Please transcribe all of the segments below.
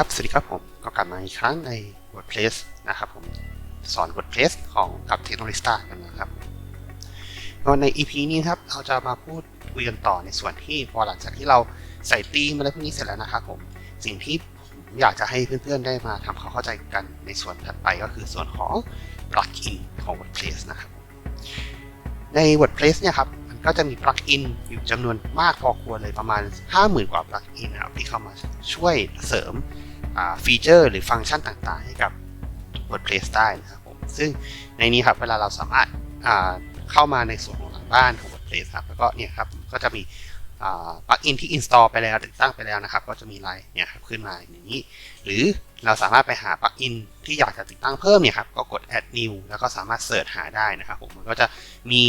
ครับสวัสดีครับผมก็กลับมาอีกครั้งใน WordPress นะครับผมสอน WordPress ของกับ t e c h n o l i s t a กันนะครับก็ใน EP นี้ครับเราจะมาพูดคุยกันต่อในส่วนที่พอหลังจากที่เราใส่ธีมอะไรพวกนี้เสร็จแล้วนะครับผมสิ่งที่ผมอยากจะให้เพื่อนๆได้มาทำความเข้าใจกันในส่วนถัดไปก็คือส่วนของ plugin ของ WordPress นะครับใน WordPress เนี่ยครับมันก็จะมี plugin อยู่จำนวนมากพอควรเลยประมาณ 50,000 กว่า plugin นะครับที่เข้ามาช่วยเสริม ฟีเจอร์หรือฟังก์ชันต่างๆ ให้กับ WordPress ได้นะครับผมซึ่งในนี้ครับเวลาเราสามารถเข้ามาในส่วนของหลังบ้านของ WordPress ครับแล้วก็เนี่ยครับก็จะมีปลั๊กอินที่ install ไปแล้วติดตั้งไปแล้วนะครับ ก็จะมีไลน์เนี่ยครับขึ้นมาอย่างนี้ หรือเราสามารถไปหาปลั๊กอินที่อยากจะติดตั้งเพิ่มเนี่ยครับก็กด add new แล้วก็สามารถเสิร์ชหาได้นะครับผมมันก็จะมี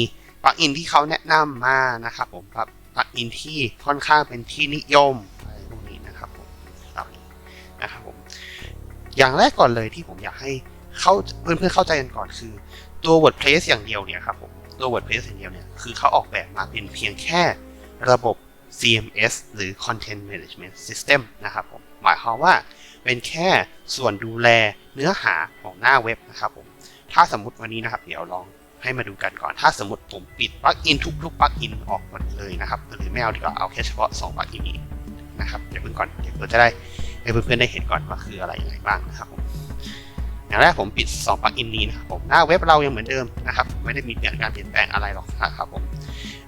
ปลั๊กอินที่เขาแนะนำมานะครับผมปลั๊กอินที่ค่อนข้างเป็นที่นิยมอะไร อย่างแรกก่อนเลยที่ผมอยากให้เข้าเพื่อนๆเข้าใจกันก่อนคือ ตัว WordPress อย่างเดียวเนี่ยครับผมตัว WordPress อย่างเดียวเนี่ยคือเขาออกแบบมาเป็นเพียงแค่ระบบ CMS หรือ Content Management System นะครับผมหมายความว่าเป็นแค่ส่วนดูแลเนื้อหาของหน้าเว็บนะครับผมถ้าสมมติวันนี้นะครับ เดี๋ยวลองให้มาดูกันก่อน ถ้าสมมติผมปิดปลั๊กอินทุกๆปลั๊กอินออกหมดเลยนะครับหรือไม่เอาดีกว่าเอาแค่เฉพาะ2ปลั๊กอินนี้นะครับเดี๋ยวเพิ่งก่อนเดี๋ยวเราจะได้ ให้เพื่อนๆได้เห็นก่อนว่าคืออะไรยังไงบ้างนะครับผมอย่างแรกผมปิด2ปลั๊กอินนี้นะครับผมหน้าเว็บเรายังเหมือนเดิมนะครับไม่ได้มีเปลี่ยนการเปลี่ยนแปลงอะไรหรอกนะครับผม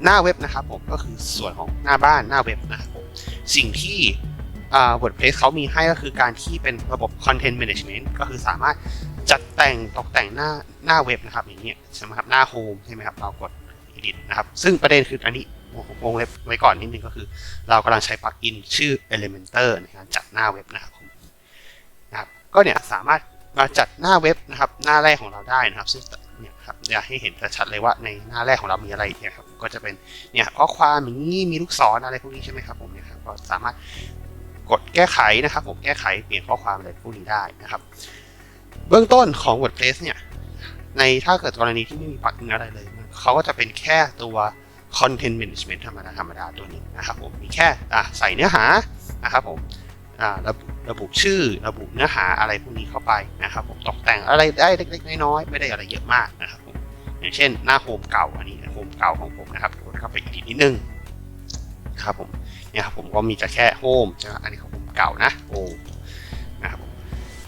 หน้าเว็บนะครับผมก็คือส่วนของหน้าบ้านหน้าเว็บนะครับผมสิ่งที่ WordPress เขามีให้ก็คือการที่เป็นระบบ Content Management ก็คือสามารถจัดแต่งตกแต่งหน้าหน้าเว็บนะครับอย่างเงี้ยใช่ไหมครับหน้าโฮมใช่ไหมครับเรากด Edit นะครับซึ่งประเด็นคืออันนี้ วงเล็บไว้ก่อนนิดนึงก็คือ เรากำลังใช้ปลั๊กอินชื่อ Elementor ในการจัดหน้าเว็บนะครับนะครับก็เนี่ยสามารถมาจัดหน้าเว็บนะครับหน้าแรกของเราได้นะครับ ซึ่งเนี่ยครับอยากให้เห็นชัดเลยว่าในหน้าแรกของเรามีอะไรเนี่ยครับก็จะเป็นเนี่ยข้อความอย่างนี้มีลูกศรอะไรพวกนี้ใช่ไหมครับผมเนี่ยครับก็สามารถกดแก้ไขนะครับ ผมแก้ไขเปลี่ยนข้อความอะไรพวกนี้ได้นะครับ เบื้องต้นของ WordPress เนี่ยในถ้าเกิดกรณีที่ไม่มีปลั๊กอินอะไรเลย เขาก็จะเป็นแค่ตัว Content Management ธรรมดาธรรมดาตัวนี้นะครับผมมีแค่ใส่เนื้อหานะครับผมระบุระบุชื่อระบุเนื้อหาอะไรพวกนี้เข้าไปนะครับผมตกแต่งอะไรได้เล็กๆน้อยๆไม่ได้อะไรเยอะมากนะครับผมอย่างเช่นหน้าโฮมเก่าอันนี้โฮมเก่าของผมนะครับกดเข้าไปอีกนิดนึงครับผมเนี่ยครับผมก็มีจะแค่โฮมอันนี้ของผมเก่านะโฮมนะครับ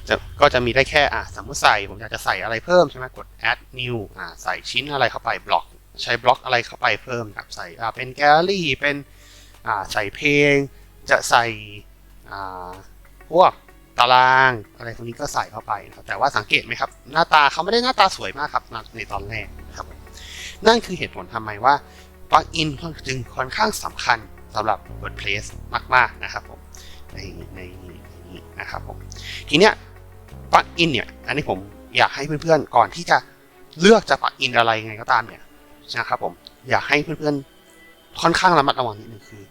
จะก็จะมีได้แค่อ่าสมมติใส่ผมอยากจะใส่อะไรเพิ่มใช่ไหมกด add new อ่าใส่ชิ้นอะไรเข้าไปบล็อก ใช้บล็อกอะไรเข้าไปเพิ่มครับใส่เป็นแกลลี่เป็นใส่เพลง จะใส่พวกตารางอะไรพวกนี้ก็ใส่เข้าไปนะครับแต่ว่าสังเกตไหมครับ หน้าตาเขาไม่ได้หน้าตาสวยมากครับในตอนแรกครับนั่นคือเหตุผลทำไมว่าปลั๊กอินจึงค่อนข้างสำคัญสำหรับ WordPress มาก ๆ นะครับผมในในนี้นะครับผมทีเนี้ยปลั๊กอินเนี่ยอันนี้ผมอยากให้เพื่อนๆก่อนที่จะเลือกจะปลั๊กอินอะไรไงก็ตามเนี่ย นะครับผมอยากให้เพื่อนๆค่อนข้างระมัดระวังนิดนึงคือ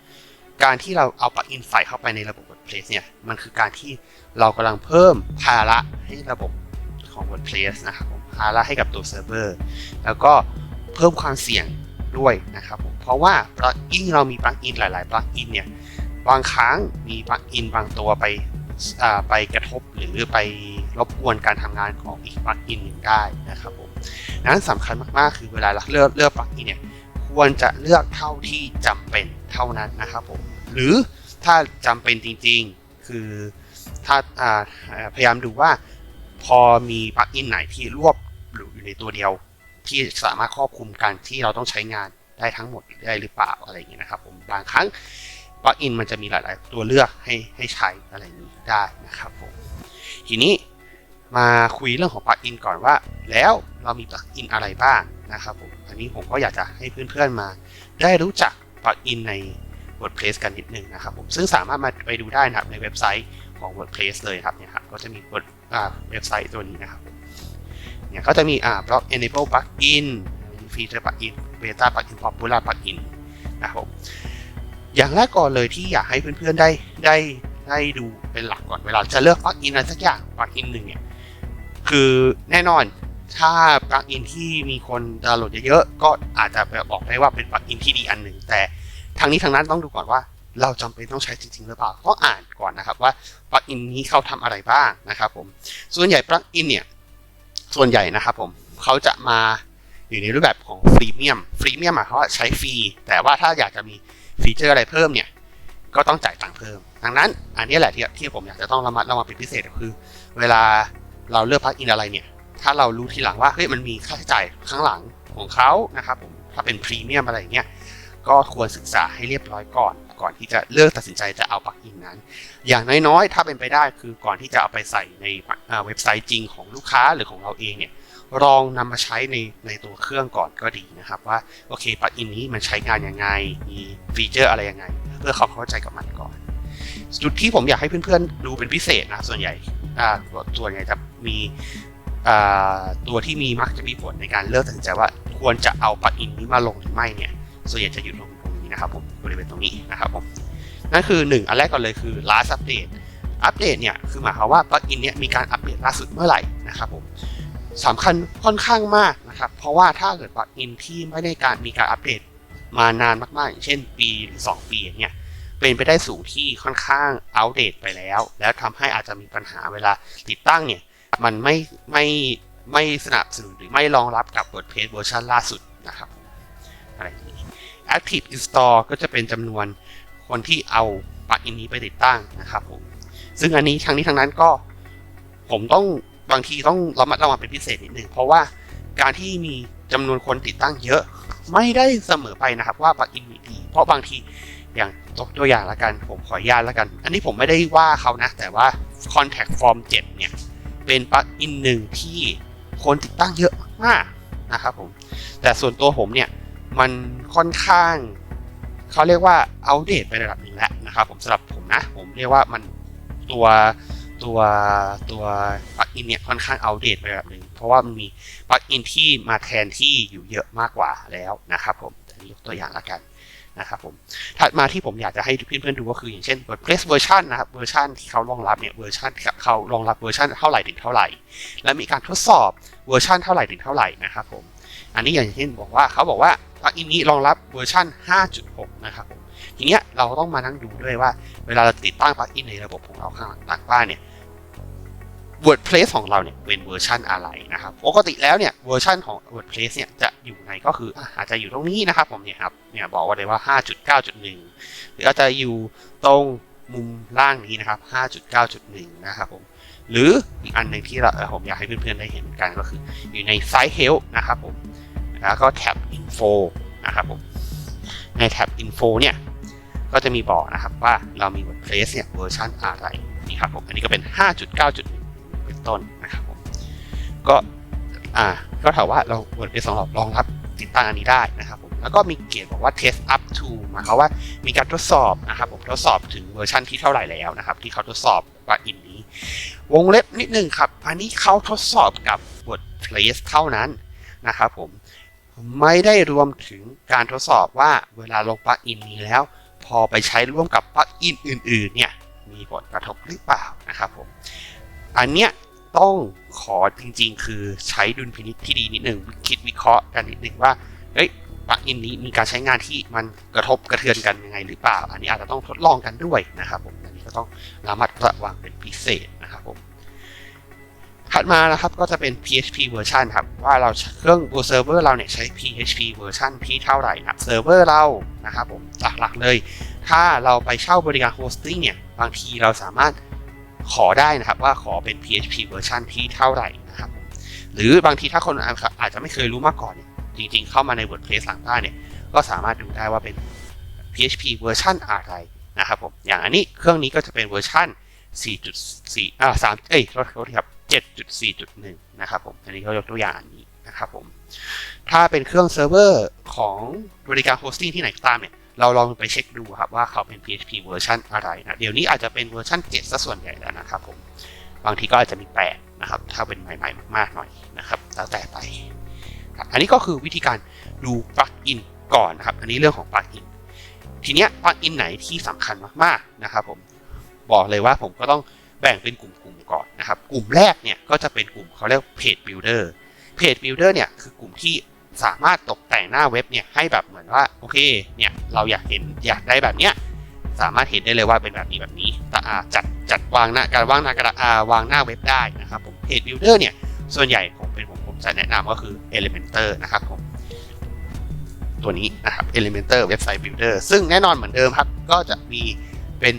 การที่เราเอาปลั๊กอินใส่เข้าไปในระบบ WordPress เนี่ยมันคือการที่เรากำลังเพิ่มภาระให้ระบบของ WordPress นะครับผมภาระให้กับตัวเซิร์ฟเวอร์แล้วก็เพิ่มความเสี่ยงด้วยนะครับผมเพราะว่าปลั๊กอินเรามีปลั๊กอินหลายๆปลั๊กอินเนี่ยบางครั้งมีปลั๊กอินบางตัวไปไปกระทบหรือไปรบกวนการทำงานของอีกปลั๊กอินหนึ่งได้นะครับ นั้นสำคัญมากๆ คือเวลาเราเลือกเลือกปลั๊กอินเนี่ยควรจะเลือกเท่าที่จำเป็นเท่านั้นนะครับผมหรือถ้าจำเป็นจริงๆ คือถ้าพยายามดูว่าพอมีปลั๊กอินไหนที่รวบอยู่ในตัวเดียว ที่สามารถครอบคลุมการที่เราต้องใช้งานได้ทั้งหมดได้หรือเปล่าอะไรอย่างเงี้ยนะครับผมบางครั้งปลั๊กอินมันจะมีหลาย ๆ ตัวเลือกให้ให้ใช้อะไรอย่างนี้ได้นะครับผมทีนี้ มาคุยเรื่องของปลั๊กอินก่อนว่า แล้วเรามีปลั๊กอินอะไรบ้างนะครับผมอันนี้ผมก็อยากจะให้เพื่อนๆมา ได้รู้จักปลั๊กอินใน WordPress กันนิดนึงนะครับผมซึ่งสามารถมาไปดูได้นะครับในเว็บไซต์ของ WordPress เลยครับเนี่ยครับก็จะมีเว็บไซต์ตัวนี้นะครับเนี่ยก็จะมีอ่า block enable plugin feature plugin beta plugin popular plugin นะครับผมอย่างแรกก่อนเลยที่อยากให้เพื่อนๆได้ได้ได้ดูเป็นหลักก่อนเวลาจะเลือก plugin อะไรสักอย่าง plugin หนึ่งเนี่ย คือแน่นอนถ้า plugin ที่มีคนดาวน์โหลดเยอะๆ ก็อาจจะบอกได้ว่าเป็น plugin ที่ดีอันหนึ่ง แต่ทางนี้ทางนั้นต้องดูก่อนว่า เราจำเป็นต้องใช้จริงๆหรือเปล่าก็อ่านก่อนนะครับว่าปลั๊กอินนี้เขาทำอะไรบ้างนะครับผมส่วนใหญ่ปลั๊กอินเนี่ยส่วนใหญ่นะครับผมเขาจะมาอยู่ในรูปแบบของฟรีเมียมฟรีเมียมหมายความว่าใช้ฟรีแต่ว่าถ้าอยากจะมีฟีเจอร์อะไรเพิ่มเนี่ยก็ต้องจ่ายตังค์เพิ่ม ดังนั้นอันนี้แหละที่ที่ผมอยากจะต้องระมัดระวังเป็นพิเศษก็คือ เวลา เราเลือกปลั๊กอินอะไรเนี่ย ถ้าเรารู้ทีหลังว่าเฮ้ยมันมีค่าใช้จ่ายข้างหลังของเขานะครับผมถ้าเป็นพรีเมียมอะไรอย่างเงี้ยก็ควรศึกษาให้เรียบร้อยก่อน ก่อนที่จะเลือกตัดสินใจจะเอาปลั๊กอินนั้น อย่างน้อยๆ ถ้าเป็นไปได้คือก่อนที่จะเอาไปใส่ในเว็บไซต์จริงของลูกค้าหรือของเราเองเนี่ยลองนำมาใช้ในในตัวเครื่องก่อนก็ดีนะครับว่าโอเคปลั๊กอินนี้มันใช้งานยังไง มีฟีเจอร์อะไรยังไง เพื่อเขาเข้าใจกับมันก่อน จุดที่ผมอยากให้เพื่อนๆดูเป็นพิเศษนะส่วนใหญ่ส่วนใหญ่จะ มีตัวที่มีมักจะมีผลในการเลือกตัดสินใจว่าควรจะเอาปลั๊กอินนี้มาลงหรือไม่เนี่ยส่วนใหญ่จะอยู่ตรงนี้นะครับผมบริเวณตรงนี้นะครับผมนั่นคือ 1 อันแรกก่อนเลยคือ last update อัปเดตเนี่ยคือหมายความว่าปลั๊กอินเนี่ยมีการอัปเดตล่าสุดเมื่อไหร่นะครับผมสำคัญค่อนข้างมากนะครับเพราะว่าถ้าเกิดปลั๊กอินที่ไม่ได้การมีการอัปเดตมานานมากๆอย่างเช่นปีหรือ 2 ปีอย่างเงี้ยเป็นไปได้สูงที่ค่อนข้างอัปเดตไปแล้ว แล้วทำให้อาจจะมีปัญหาเวลาติดตั้งเนี่ย มันไม่ไม่ไม่สนับสนุนหรือไม่รองรับกับ WordPress เวอร์ชันล่าสุดนะครับอะไรนี้ Active Install ก็จะเป็นจำนวนคนที่เอาปลั๊กอินนี้ไปติดตั้งนะครับผมซึ่งอันนี้ทั้งนี้ทั้งนั้นก็ผมต้องบางทีต้องระมัดระวังเป็นพิเศษนิดนึงเพราะว่าการที่มีจำนวนคนติดตั้งเยอะ ไม่ได้เสมอไปนะครับว่าปลั๊กอินมีดี เพราะบางทีอย่างตัวอย่างละกันผมขออนุญาตละกัน อันนี้ผมไม่ได้ว่าเขานะ แต่ว่า Contact Form 7 เนี่ย เป็นปลั๊กอินหนึ่งที่คนติดตั้งเยอะมากนะครับผม แต่ส่วนตัวผมเนี่ย มันค่อนข้าง เขาเรียกว่าอัปเดตไประดับหนึ่งแล้วนะครับผมสำหรับผมนะ ผมเรียกว่ามันตัวตัวตัวปลั๊กอินเนี่ยค่อนข้างอัปเดตไประดับหนึ่งเพราะว่ามันมีปลั๊กอินที่มาแทนที่อยู่เยอะมากกว่าแล้วนะครับผมยกตัวอย่างละกัน นะครับผมถัดมาที่ผมอยากจะให้เพื่อนๆดูก็คืออย่างเช่น WordPress เวอร์ชันนะครับเวอร์ชันที่เขารองรับเนี่ยเวอร์ชันเขารองรับเวอร์ชันเท่าไหร่ถึงเท่าไหร่ และมีการทดสอบเวอร์ชันเท่าไหร่ถึงเท่าไหร่นะครับผมอันนี้อย่างเช่นบอกว่าเขาบอกว่าปลั๊กอินนี้รองรับเวอร์ชัน5.6 นะครับผมทีเนี้ยเราต้องมานั่งดูด้วยว่า เวลาเราติดตั้งปลั๊กอินในระบบของเราข้างหลังบ้านเนี่ย WordPress ของเราเนี่ยเป็นเวอร์ชันอะไรนะครับปกติแล้วเนี่ยเวอร์ชันของ WordPress เนี่ยจะอยู่ในก็คืออาจจะอยู่ตรงนี้นะครับผมเนี่ยครับเนี่ยบอกว่าเลยว่า 5.9.1 หรืออาจจะอยู่ตรงมุมล่างนี้นะครับ 5.9.1 นะครับผมหรืออีกอันหนึ่งที่เราผมอยากให้เพื่อนๆได้เห็นกันก็คืออยู่ใน Site Help นะครับผมแล้วก็แท็บ Info นะครับผมในแท็บ Info เนี่ยก็จะมีบอกนะครับว่าเรามี WordPress เนี่ยเวอร์ชันอะไรนี่ครับผมอันนี้ก็เป็น 5.9.1 ต้นนะครับผมก็อ่าก็ถามว่าเรา WordPress ของเรารองรับติดตั้งอันนี้ได้นะครับผมแล้วก็มีเกณฑ์บอกว่า test up to หมายความว่ามีการทดสอบนะครับผมทดสอบถึงเวอร์ชันที่เท่าไหร่แล้วนะครับ ที่เขาทดสอบว่าอินนี้ วงเล็บนิดนึงครับ อันนี้เขาทดสอบกับ WordPress เท่านั้นนะครับผมไม่ได้รวมถึงการทดสอบว่าเวลาลงปลั๊กอินนี้แล้ว พอไปใช้ร่วมกับปลั๊กอินอื่น ๆ เนี่ยมีผลกระทบหรือเปล่านะครับผมอันเนี้ย ต้องขอจริง ๆ คือใช้ดุลพินิจที่ดีนิดหนึ่งคิดวิเคราะห์กันนิดหนึ่งว่าเฮ้ยปลั๊กอินนี้มีการใช้งานที่มันกระทบกระเทือนกันยังไงหรือเปล่า อันนี้อาจจะต้องทดลองกันด้วยนะครับผมอันนี้ก็ต้องระมัดระวังเป็นพิเศษนะครับผมถัดมานะครับก็จะเป็น PHP เวอร์ชันครับว่าเราเครื่องบนเซิร์ฟเวอร์เราเนี่ยใช้ PHP เวอร์ชันที่เท่าไหร่นะเซิร์ฟเวอร์เรานะครับผมหลักๆเลย ถ้าเราไปเช่าบริการโฮสติ้งเนี่ยบางทีเราสามารถ ขอได้นะครับว่าขอเป็น PHP เวอร์ชันที่เท่าไหร่นะครับ หรือบางทีถ้าคนอาจจะไม่เคยรู้มาก่อนเนี่ยจริงๆ เข้ามาใน WordPress หลังบ้านเนี่ยก็สามารถดูได้ว่าเป็น PHP เวอร์ชันอะไรนะครับผมอย่างอันนี้เครื่องนี้ก็จะเป็นเวอร์ชัน4.4อ่า3เอ้ยโทษทีครับ7.4.1 นะครับผมอันนี้เขายกตัวอย่างนนี้นะครับผมถ้าเป็นเครื่องเซิร์ฟเวอร์ของบริการโฮสติ้งที่ไหนก็ตามเนี่ย เราลองไปเช็คดูครับว่าเขาเป็น PHP เวอร์ชันอะไรนะเดี๋ยวนี้อาจจะเป็นเวอร์ชัน7ซะส่วนใหญ่แล้วนะครับผมบางทีก็อาจจะมี8นะครับถ้าเป็นใหม่ๆมากๆหน่อยนะครับแล้วแต่ไปอันนี้ก็คือวิธีการดูปลั๊กอินก่อนนะครับ อันนี้เรื่องของปลั๊กอินทีเนี้ยปลั๊กอินไหนที่สำคัญมากๆนะครับผมบอกเลยว่าผมก็ต้องแบ่งเป็นกลุ่มๆก่อนนะครับ กลุ่มแรกเนี่ยก็จะเป็นกลุ่มเขาเรียกเพจบิลดเออร์เพจบิลดเออร์เนี่ยคือกลุ่มที่ สามารถตกแต่งหน้าเว็บเนี่ยให้แบบเหมือนว่าโอเคเนี่ยเราอยากเห็นอยากได้แบบเนี้ยสามารถเห็นได้เลยว่าเป็นแบบนี้แบบนี้ตาจัดจัดวางหน้าการวางหน้ากระดาษวางหน้าเว็บได้นะครับผมเพจ builder เนี่ยส่วนใหญ่ผมเป็นผมผมจะแนะนำก็คือ Elementor นะครับผมตัวนี้นะครับ Elementor Website Builder ซึ่งแน่นอนเหมือนเดิมครับ ก็จะมีเป็น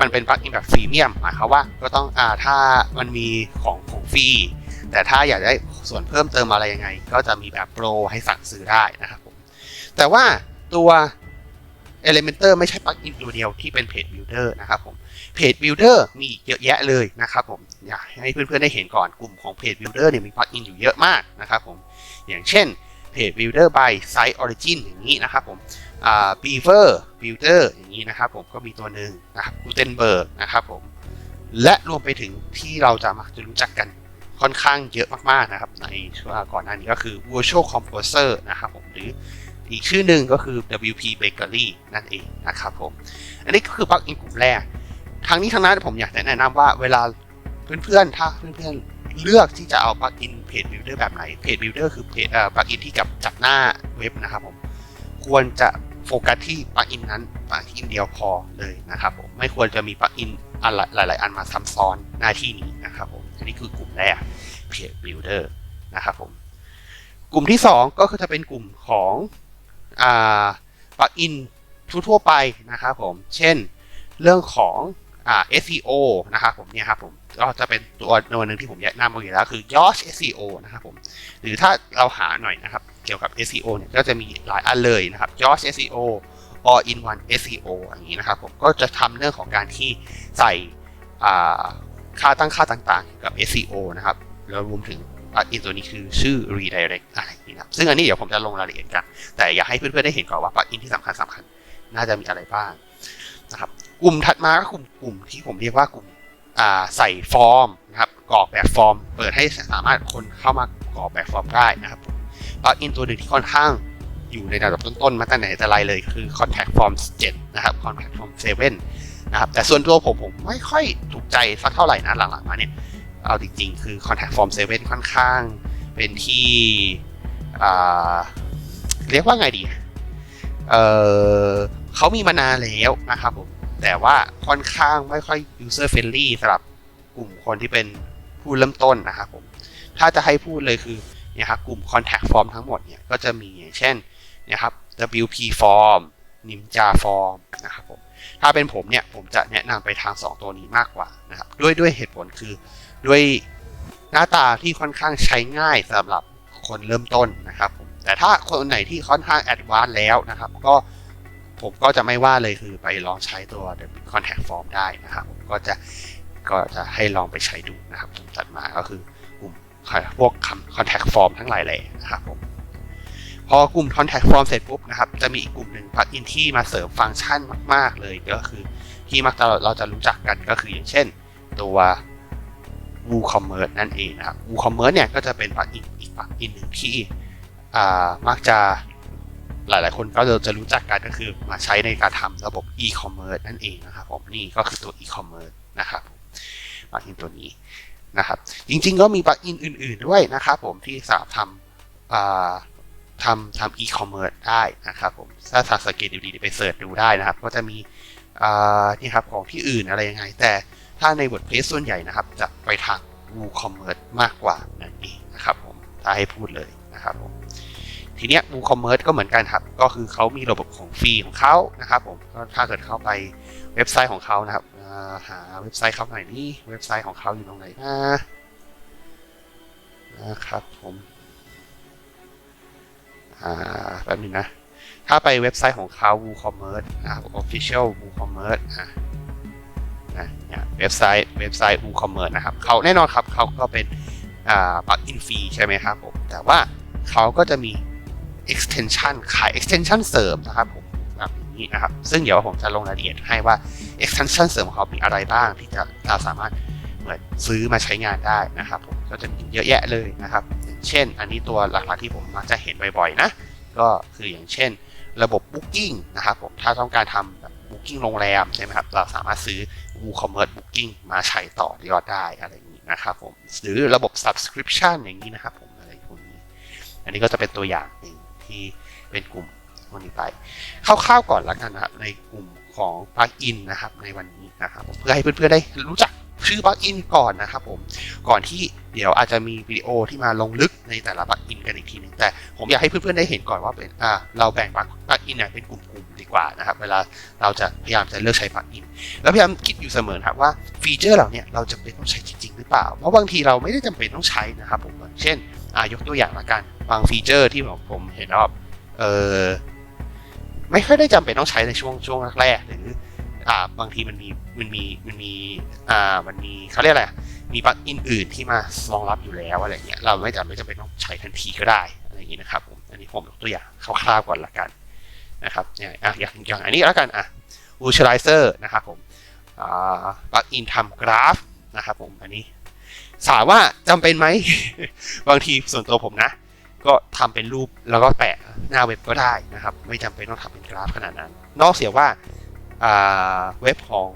มันเป็นปลั๊กอินแบบฟรีเมียมหมายความว่าก็ต้องอ่าถ้ามันมีของของฟรี แต่ถ้าอยากได้ส่วนเพิ่มเติมอะไรยังไง ก็จะมีแบบโปรให้สั่งซื้อได้นะครับผม แต่ว่าตัว Elementor ไม่ใช่ปลั๊กอินตัวเดียวที่เป็นเพจ Builder นะครับผมเพจ Builder มีอีเยอะแยะเลยนะครับผมอยากให้เพื่อนๆได้เห็นก่อนกลุ่มของเพจ Builder เนี่ยมีปลั๊กอินอยู่เยอะมากนะครับผมอย่างเช่นเพจ Builder by Site Origin อย่างนี้นะครับผมอ่า Beaver Builder อย่างนี้นะครับผมก็มีตัวหนึ่งนะครับ Gutenberg นะครับผมและรวมไปถึงที่เราจะมักจะรู้จักกัน ค่อนข้างเยอะมากๆนะครับ ในช่วงก่อนหน้านี้ก็คือ Virtual Composer นะครับผมหรืออีกชื่อหนึ่งก็คือ WP Bakery นั่นเองนะครับผม อันนี้ก็คือปลั๊กอินกลุ่มแรก ทางนี้ทางนั้นผมอยากจะแนะนำว่าเวลาเพื่อนๆ ถ้าเพื่อนๆ เลือกที่จะเอาปลั๊กอินเพจบิลเดอร์แบบไหนเพจบิลเดอร์คือเพจปลั๊กอินที่กับจับหน้าเว็บนะครับผม ควรจะโฟกัสที่ปลั๊กอินนั้นปลั๊กอินเดียวพอเลยนะครับผม ไม่ควรจะมีปลั๊กอินอันหลายๆ อันมาซ้ำซ้อนหน้าที่นี้นะครับผม อันนี้คือกลุ่มแรกเพจบิลเดอร์นะครับผม กลุ่มที่สองก็คือจะเป็นกลุ่มของอ่าปลั๊กอินทั่วๆไปนะครับผม เช่นเรื่องของอ่า SEO นะครับผมเนี่ยครับผมก็จะเป็นตัวตัวหนึ่งที่ผมแนะนำมาอยู่แล้วคือ Yoast SEO นะครับผมหรือถ้าเราหาหน่อยนะครับ เกี่ยวกับ SEO เนี่ยก็จะมีหลายอันเลยนะครับ Yoast SEO All in one SEO อย่างนี้นะครับผมก็จะทำเรื่องของการที่ใส่อ่า ค่าตั้งค่าต่างๆ กับ SEO นะครับ แล้วรวมถึงปลั๊กตัวนี้คือชื่อ redirect อะไรอย่างนี้นะครับซึ่งอันนี้เดี๋ยวผมจะลงรายละเอียดกัน แต่อยากให้เพื่อนๆได้เห็นก่อนว่าปลักอินที่สำคัญสำคัญน่าจะมีอะไรบ้างนะครับ กลุ่มถัดมาก็กลุ่มกลุ่มที่ผมเรียกว่ากลุ่มใส่ฟอร์มนะครับกรอกแบบฟอร์ม เปิดให้สามารถคนเข้ามากรอกแบบฟอร์มได้นะครับปลักอินตัวหนึ่งที่ค่อนข้างอยู่ในระดับต้นๆ มาตั้งแต่ไหนแต่ไรเลยคือ Contact Form 7 นะครับ Contact Form 7 นะครับแต่ส่วนตัวผมผมไม่ค่อยถูกใจสักเท่าไหร่นะหลังๆมาเนี่ย เอาจริงๆ คือ Contact Form 7 ค่อนข้างเป็นที่เรียกว่าไงดีเเขามีมานานแล้วนะครับผม แต่ว่าค่อนข้างไม่ค่อย user friendly สำหรับกลุ่มคนที่เป็นผู้เริ่มต้นนะครับผม ถ้าจะให้พูดเลยคือเนี่ยครับกลุ่ม contact form ทั้งหมดเนี่ยก็จะมีอย่างเช่นเนี่ยครับ WP form Ninja form นะครับผม ถ้าเป็นผมเนี่ยผมจะแนะนำไปทาง 2 ตัวนี้มากกว่านะครับด้วยด้วยเหตุผลคือด้วยหน้าตาที่ค่อนข้างใช้ง่ายสำหรับคนเริ่มต้นนะครับผมแต่ถ้าคนไหนที่ค่อนข้างแอดวานซ์แล้วนะครับ ก็ผมก็จะไม่ว่าเลยคือไปลองใช้ตัว contact form ได้นะครับผมก็จะก็จะให้ลองไปใช้ดูนะครับผมตัดมาก็คือกลุ่มพวกคำ contact form ทั้งหลายแหล่นะครับผม พอกลุ่ม contact form เสร็จปุ๊บนะครับ จะมีอีกกลุ่มหนึ่ง plugin ที่มาเสริมฟังก์ชันมาก ๆ เลยก็คือที่มักจะเราจะรู้จักกันก็คืออย่างเช่น ตัว WooCommerce นั่นเองนะครับ WooCommerce เนี่ยก็จะเป็น plugin อีก plugin หนึ่งที่อ่ามักจะหลาย ๆ คนก็จะรู้จักกันก็คือมาใช้ในการทำระบบ e-commerce นั่นเองนะครับผมนี่ก็คือตัว e-commerce นะครับปลั๊กอินตัวนี้นะครับ จริง ๆ ก็มีปลั๊กอินอื่น ๆ ด้วยนะครับผมที่สามารถทำ ทำทำ e-commerce ได้นะครับผมถ้าสังเกตดีๆไปเสิร์ชดูได้นะครับ ก็จะมีนี่ครับของที่อื่นอะไรยังไง แต่ถ้าในบทเพลสส่วนใหญ่นะครับ จะไปทาง WooCommerce มากกว่านั่นเองนะครับผมถ้าให้พูดเลยนะครับผมทีเนี้ย WooCommerce ก็เหมือนกันครับ ก็คือเขามีระบบของฟรีของเขานะครับผมก็ถ้าเกิดเข้าไปเว็บไซต์ของเขานะครับหาเว็บไซต์เขาหน่อยนี่เว็บไซต์ของเขาอยู่ตรงไหนนะนะครับผม อ่าแป๊บนึงนะ ถ้าไปเว็บไซต์ของเขา WooCommerce นะครับ Official WooCommerce นะนะเนี่ยเว็บไซต์เว็บไซต์ WooCommerce นะครับเขาแน่นอนครับเขาก็เป็นอ่าปลั๊กอินฟรีใช่ไหมครับผมแต่ว่าเขาก็จะมี extension ขาย extension เสริมนะครับผมแบบนี้นะครับ ซึ่งเดี๋ยวผมจะลงรายละเอียดให้ว่า extension เสริมของเขามีอะไรบ้างที่จะเราสามารถเหมือนซื้อมาใช้งานได้นะครับผมก็จะมีเยอะแยะเลยนะครับ เช่น อันนี้ตัวหลักๆที่ผมมักจะเห็นบ่อยๆนะ ก็คืออย่างเช่น ระบบ Booking นะครับผมถ้าต้องการทำแบบ Booking โรงแรมใช่ไหมครับเราสามารถซื้อ WooCommerce Booking มาใช้ต่อยอดได้อะไรอย่างนี้นะครับผมหรือระบบ subscription อย่างนี้นะครับผมอะไรพวกนี้ อันนี้ก็จะเป็นตัวอย่างหนึ่งที่เป็นกลุ่มพวกนี้ไปคร่าวๆก่อนละกันนะครับในกลุ่มของปลั๊กอินนะครับในวันนี้นะครับเพื่อให้เพื่อนๆได้รู้จัก ชื่อปลั๊กอินก่อนนะครับผม ก่อนที่เดี๋ยวอาจจะมีวิดีโอที่มาลงลึกในแต่ละปลั๊กอินกันอีกทีหนึง แต่ผมอยากให้เพื่อนๆได้เห็นก่อนว่าเป็นอ่าเราแบ่งปลั๊กปลั๊กอินเนี่ยเป็นกลุ่มๆดีกว่านะครับ เวลาเราจะพยายามจะเลือกใช้ปลั๊กอิน แล้วพยายามคิดอยู่เสมอครับว่าฟีเจอร์เหล่าเนี้เราจำเป็นต้องใช้จริงๆหรือเปล่า เพราะบางทีเราไม่ได้จำเป็นต้องใช้นะครับผม เช่นยกตัวอย่างละกัน บางฟีเจอร์ที่ผมผมเห็นว่าเออไม่ค่อยได้จำเป็นต้องใช้ในช่วงช่วงแรกๆหรือ อ่าบางทีมันมีมันมีมันมีอ่ามันมีเขาเรียกอะไรมีปลั๊กอินอื่นที่มารองรับอยู่แล้วอะไรเงี้ยเราไม่จำไม่จำเป็นต้องใช้ทันทีก็ได้อะไรอย่างนี้นะครับผมอันนี้ผมยกตัวอย่างคร่าวๆก่อนละกันนะครับเนี่ยอะอย่างอย่างอันนี้ละกันอะ visualizer นะครับผมปลั๊กอินทำกราฟนะครับผมอันนี้ถามว่าจำเป็นไหม บางทีส่วนตัวผมนะ ก็ทำเป็นรูปแล้วก็แปะหน้าเว็บก็ได้นะครับ ไม่จำเป็นต้องทำเป็นกราฟขนาดนั้น นอกเสียว่า เว็บของ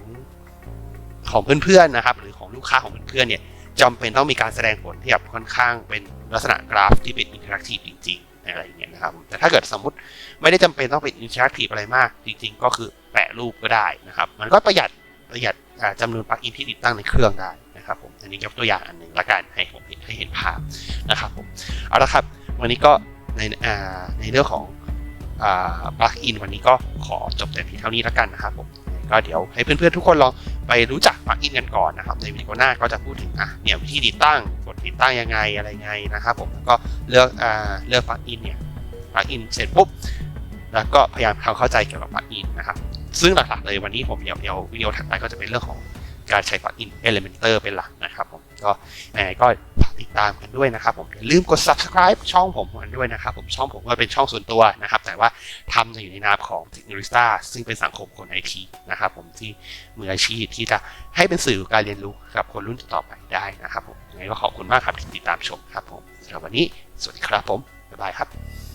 ของเพื่อนๆนะครับ หรือของลูกค้าของเพื่อนๆเนี่ยจำเป็นต้องมีการแสดงผลที่แบบค่อนข้างเป็นลักษณะกราฟที่เป็นอินเทอร์แอคทีฟจริงๆอะไรอย่างเงี้ยนะครับ แต่ถ้าเกิดสมมติไม่ได้จำเป็นต้องเป็นอินเทอร์แอคทีฟอะไรมาก จริงๆ ก็คือแปะรูปก็ได้นะครับ มันก็ประหยัดประหยัดอ่าจำนวนปลั๊กอินที่ติดตั้งในเครื่องได้นะครับผมอันนี้ยกตัวอย่างอันหนึ่งละกันให้ผมให้เห็นภาพนะครับผมเอาละครับ วันนี้ก็ในในเรื่องของ ปลักอินวันนี้ก็ขอจบแต่เพียงเท่านี้และกันนะครับผมก็เดี๋ยวให้เพื่อนๆทุกคนลองไปรู้จักปลักอินกันก่อนนะครับในวิดีโอหน้าก็จะพูดถึงอะเนี่ยวิธีติดตั้งกดติดตั้งยังไงอะไรไงนะครับผมแล้วก็เลือกอ่าเลือกปลักอินเนี่ยปลักอินเสร็จปุ๊บแล้วก็พยายามทำเข้าใจเกี่ยวกับปลักอินนะครับซึ่งหลักๆเลยวันนี้ผมเดี๋ยวเดี๋ยววิดีโอถัดไปก็จะเป็นเรื่องของการใช้ปลักอิน Elementor เป็นหลักนะครับผมก็ยังไงก็ ติดตามกันด้วยนะครับผมอย่าลืมกด subscribe ช่องผมกันด้วยนะครับผมช่องผมก็เป็นช่องส่วนตัวนะครับ แต่ว่าทำจะอยู่ในนามของ Technologista ซึ่งเป็นสังคมคนไอทีนะครับผมที่มืออาชีพที่จะให้เป็นสื่อการเรียนรู้กับคนรุ่นต่อไปได้นะครับผมยังไงก็ขอบคุณมากครับที่ติดตามชมครับผมสำหรับวันนี้สวัสดีครับผมบ๊ายบายครับ